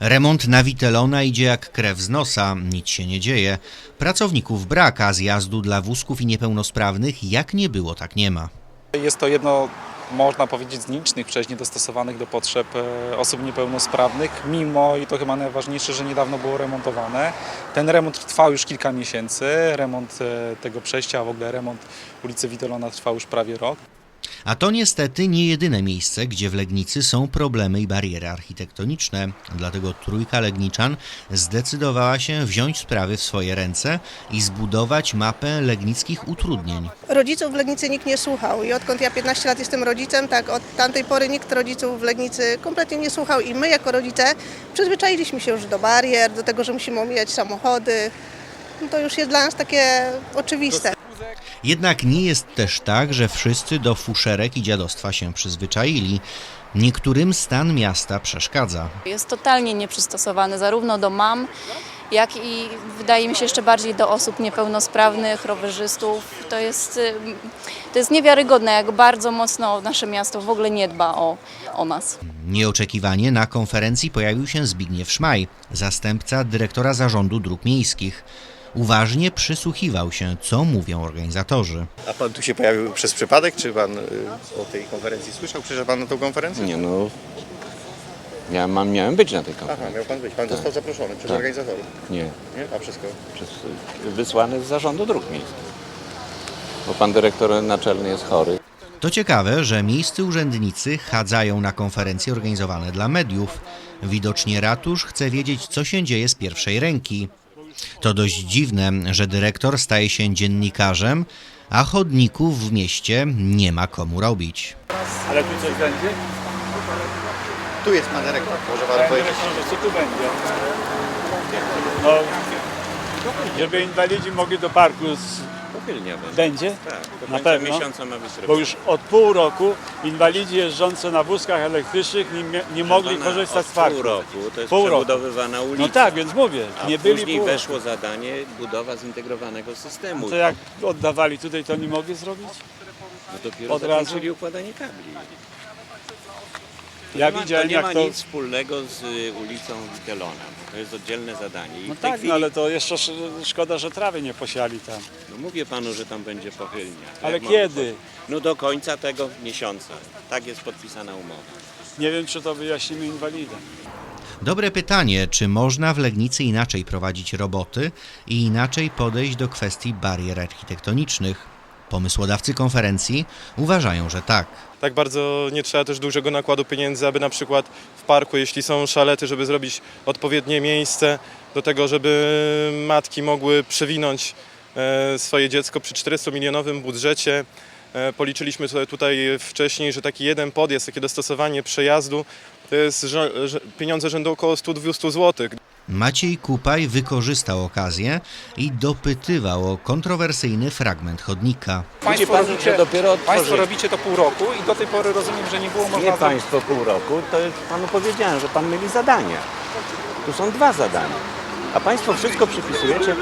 Remont na Witelona idzie jak krew z nosa, nic się nie dzieje. Pracowników brak, a zjazdu dla wózków i niepełnosprawnych jak nie było, tak nie ma. Jest to jedno, można powiedzieć, z nielicznych przeźni dostosowanych do potrzeb e, osób niepełnosprawnych, mimo i to chyba najważniejsze, że niedawno było remontowane. Ten remont trwał już kilka miesięcy, remont e, tego przejścia, a w ogóle remont ulicy Witolona trwał już prawie rok. A to niestety nie jedyne miejsce, gdzie w Legnicy są problemy i bariery architektoniczne. Dlatego trójka Legniczan zdecydowała się wziąć sprawy w swoje ręce i zbudować mapę legnickich utrudnień. Rodziców w Legnicy nikt nie słuchał i odkąd ja 15 lat jestem rodzicem, tak od tamtej pory nikt rodziców w Legnicy kompletnie nie słuchał i my jako rodzice przyzwyczailiśmy się już do barier, do tego, że musimy omijać samochody. No to już jest dla nas takie oczywiste. Jednak nie jest też tak, że wszyscy do fuszerek i dziadostwa się przyzwyczaili. Niektórym stan miasta przeszkadza. Jest totalnie nieprzystosowany zarówno do mam, jak i wydaje mi się jeszcze bardziej do osób niepełnosprawnych, rowerzystów. To jest, y, to jest niewiarygodne, jak bardzo mocno nasze miasto w ogóle nie dba o, o nas. Nieoczekiwanie na konferencji pojawił się Zbigniew Szmaj, zastępca dyrektora zarządu dróg miejskich. Uważnie przysłuchiwał się, co mówią organizatorzy. A pan tu się pojawił przez przypadek, czy pan y, o tej konferencji słyszał? Przyszedł pan na tą konferencję? Nie no, ja mam, miałem być na tej Aha, konferencji. miał pan być. Pan został zaproszony przez Tak. organizatorów. Nie, Nie? A wszystko? przez, wysłany z zarządu dróg miejskich. Bo pan dyrektor naczelny jest chory. To ciekawe, że miejscy urzędnicy chadzają na konferencje organizowane dla mediów. Widocznie ratusz chce wiedzieć, co się dzieje z pierwszej ręki. To dość dziwne, że dyrektor staje się dziennikarzem, a chodników w mieście nie ma komu robić. Ale tu coś będzie? Tu jest pan dyrektor. Może pan powiedzieć. Co tu będzie? No, żeby inwalidzi mogli do parku z... Będzie. będzie? Tak, do Na końca pewno. miesiąca ma być Bo już od pół roku inwalidzi jeżdżący na wózkach elektrycznych nie, mia- nie mogli korzystać od z parku. pół roku, to jest Pół roku. przebudowywana ulica. No tak, więc mówię, A nie byli później pół roku. weszło zadanie budowa zintegrowanego systemu. To jak oddawali tutaj, to nie mogli zrobić? No dopiero od razu? zakończyli układanie kabli. To Ja nie ma, widziałem, to nie jak ma to- nic wspólnego z y, ulicą Witelona. To jest oddzielne zadanie. I No tak, chwili, no ale to jeszcze sz- szkoda, że trawy nie posiali tam. no mówię panu, że tam będzie pochylnia. Ale Jak mogę kiedy? No do końca tego miesiąca. Tak jest podpisana umowa. Nie wiem, czy to wyjaśnimy inwalidom. Dobre pytanie, czy można w Legnicy inaczej prowadzić roboty i inaczej podejść do kwestii barier architektonicznych. Pomysłodawcy konferencji uważają, że tak. Tak bardzo nie trzeba też dużego nakładu pieniędzy, aby na przykład w parku, jeśli są szalety, żeby zrobić odpowiednie miejsce do tego, żeby matki mogły przewinąć e, swoje dziecko przy 400-milionowym budżecie. E, Policzyliśmy tutaj wcześniej, że taki jeden podjazd, takie dostosowanie przejazdu to jest pieniądze rzędu około 100-200 zł. Maciej Kupaj wykorzystał okazję i dopytywał o kontrowersyjny fragment chodnika. Widzi pan, że dopiero państwo robicie to pół roku i do tej pory rozumiem, że nie było można Nie państwo pół roku, to jest, panu powiedziałem, że pan myli zadania. Tu są dwa zadania. A państwo wszystko przypisujecie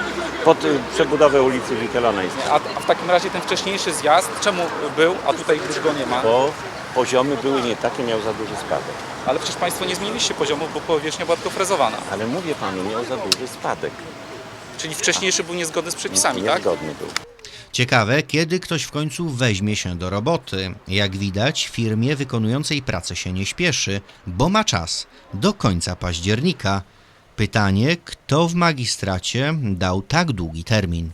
pod y, przebudowę ulicy Witelonańskiej. A, a w takim razie ten wcześniejszy zjazd, czemu był, a tutaj już go nie ma? Bo poziomy były nie takie, miał za duży spadek. Ale przecież Państwo nie zmieniliście poziomu, bo powierzchnia była tylko frezowana. Ale mówię panu, miał za duży spadek. Czyli wcześniejszy był niezgodny z przepisami, tak? Niezgodny był. Ciekawe, kiedy ktoś w końcu weźmie się do roboty. Jak widać, firmie wykonującej pracę się nie śpieszy, bo ma czas do końca października. Pytanie, kto w magistracie dał tak długi termin?